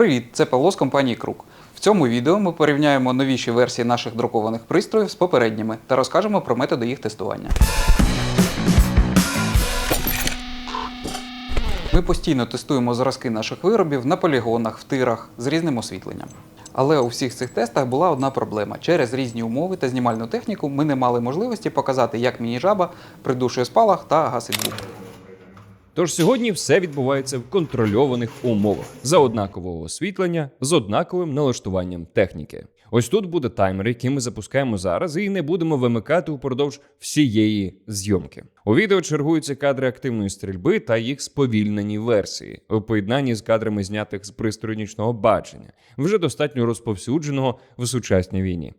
Привіт, це Павло з компанії Крук. В цьому відео ми порівняємо новіші версії наших друкованих пристроїв з попередніми та розкажемо про методи їх тестування. Ми постійно тестуємо зразки наших виробів на полігонах, в тирах з різним освітленням. Але у всіх цих тестах була одна проблема. Через різні умови та знімальну техніку ми не мали можливості показати, як міні-жаба придушує спалах та гасить звук. Тож сьогодні все відбувається в контрольованих умовах за однакового освітлення з однаковим налаштуванням техніки. Ось тут буде таймер, який ми запускаємо зараз, і не будемо вимикати упродовж всієї зйомки. У відео чергуються кадри активної стрільби та їх сповільнені версії у поєднанні з кадрами знятих з пристрою нічного бачення, вже достатньо розповсюдженого в сучасній війні.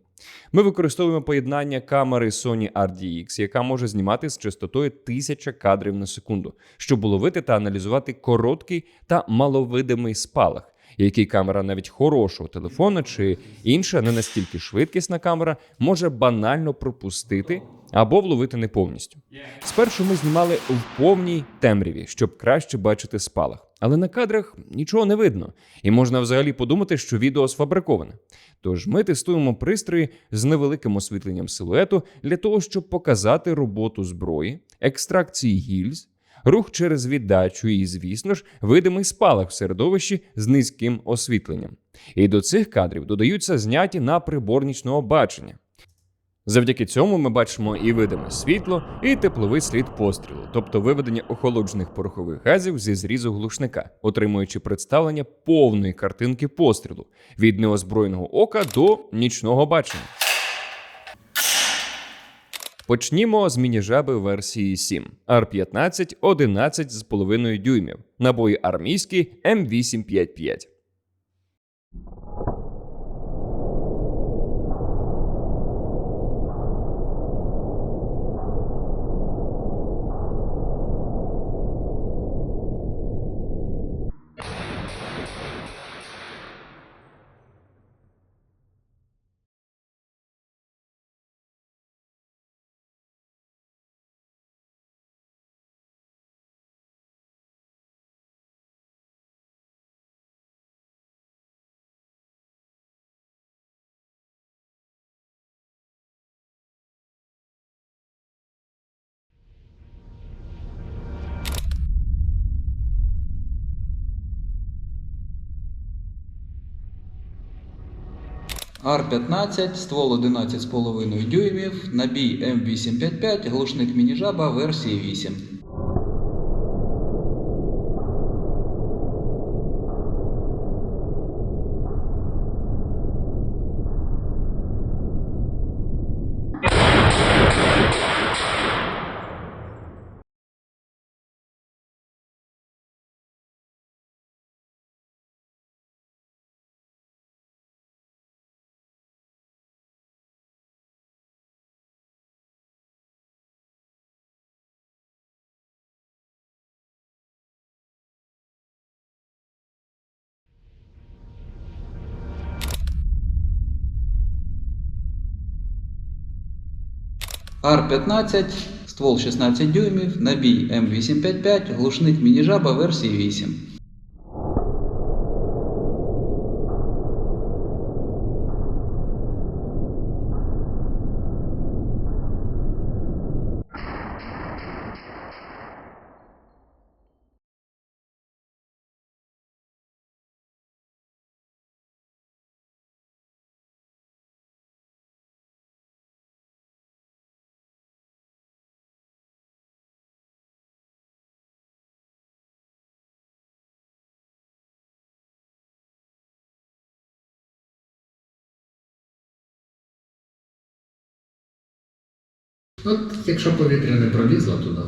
Ми використовуємо поєднання камери Sony RDX, яка може знімати з частотою 1000 кадрів на секунду, щоб ловити та аналізувати короткий та маловидимий спалах, який камера навіть хорошого телефона чи інша не настільки швидкісна камера може банально пропустити або вловити не повністю. Спершу ми знімали в повній темряві, щоб краще бачити спалах. Але на кадрах нічого не видно, і можна взагалі подумати, що відео сфабриковане. Тож ми тестуємо пристрої з невеликим освітленням силуету для того, щоб показати роботу зброї, екстракції гільз, рух через віддачу і, звісно ж, видимий спалах в середовищі з низьким освітленням. І до цих кадрів додаються зняті на прибор нічного бачення. Завдяки цьому ми бачимо і видиме світло, і тепловий слід пострілу, тобто виведення охолоджених порохових газів зі зрізу глушника, отримуючи представлення повної картинки пострілу від неозброєного ока до нічного бачення. Почнімо з міні-жаби версії 7 R15 11,5 дюймів. Набої армійські М855. Ар-15, ствол 11,5 дюймів, набій М855, глушник міні-жаба версії 8. Ар-15, ствол 16 дюймів, набій М855, глушник міні-жаба версії 8. От якщо повітря не пролізло туди,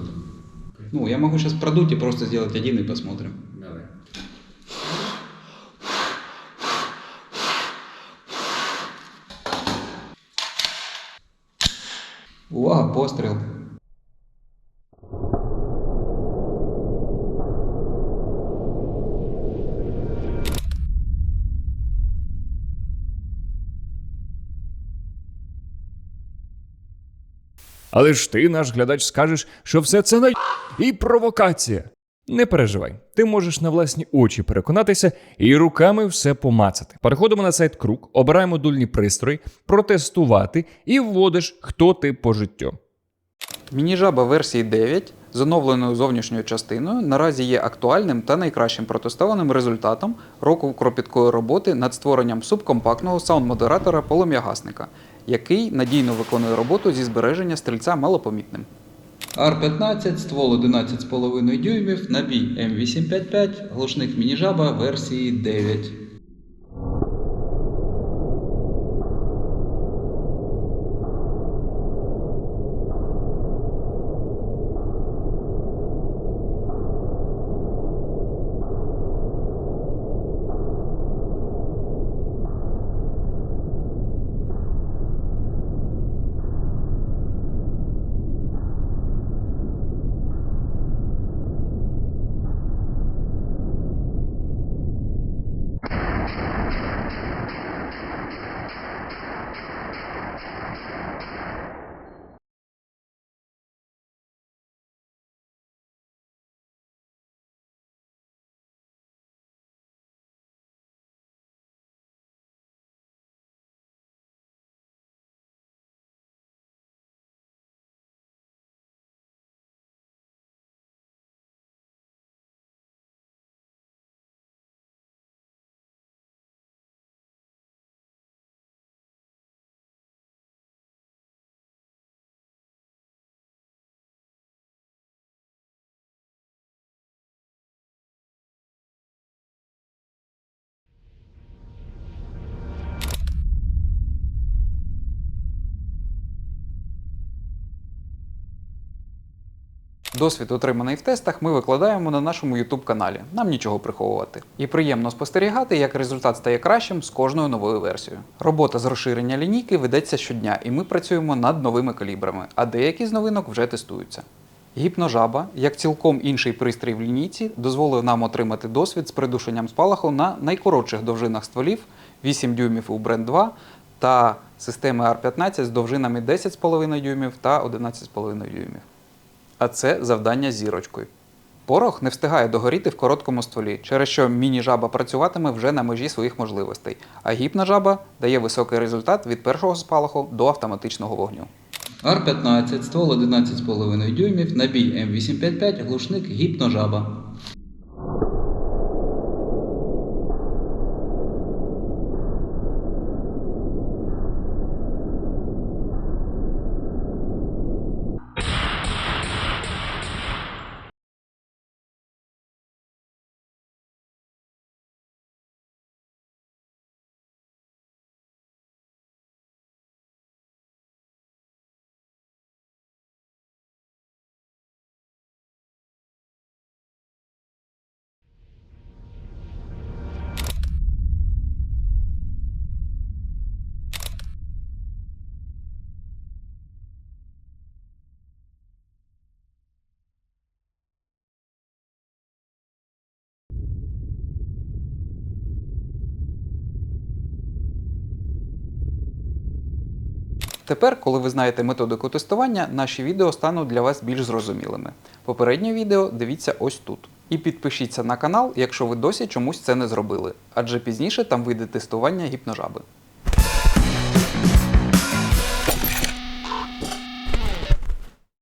Ну, я могу сейчас продуть и просто сделать один и посмотрим. давай. Увага, постріл. Але ж ти, наш глядач, скажеш, що все це на і провокація. Не переживай, ти можеш на власні очі переконатися і руками все помацати. Переходимо на сайт Крук, обираємо модульні пристрої, протестувати і вводиш, хто ти по життю. Мініжаба версії 9 з оновленою зовнішньою частиною наразі є актуальним та найкращим протестованим результатом року кропіткої роботи над створенням субкомпактного саунд-модератора полум'ягасника, який надійно виконує роботу зі збереження стрільця малопомітним. Ар-15, ствол 11,5 дюймів, набій М855, глушник мініжаба версії 9. Досвід, отриманий в тестах, ми викладаємо на нашому YouTube каналі. Нам нічого приховувати. І приємно спостерігати, як результат стає кращим з кожною новою версією. Робота з розширення лінійки ведеться щодня, і ми працюємо над новими калібрами, а деякі з новинок вже тестуються. Гіпножаба, як цілком інший пристрій в лінійці, дозволив нам отримати досвід з придушенням спалаху на найкоротших довжинах стволів 8 дюймів у Brand 2 та системи R15 з довжинами 10,5 дюймів та 11,5 дюймів. А це завдання зірочкою. Порох не встигає догоріти в короткому стволі, через що міні-жаба працюватиме вже на межі своїх можливостей, а гіпна жаба дає високий результат від першого спалаху до автоматичного вогню. Р15, ствол 11,5 дюймів, набій М855, глушник гіпножаба. Тепер, коли ви знаєте методику тестування, наші відео стануть для вас більш зрозумілими. Попереднє відео дивіться ось тут. І підпишіться на канал, якщо ви досі чомусь це не зробили, адже пізніше там вийде тестування гіпножаби.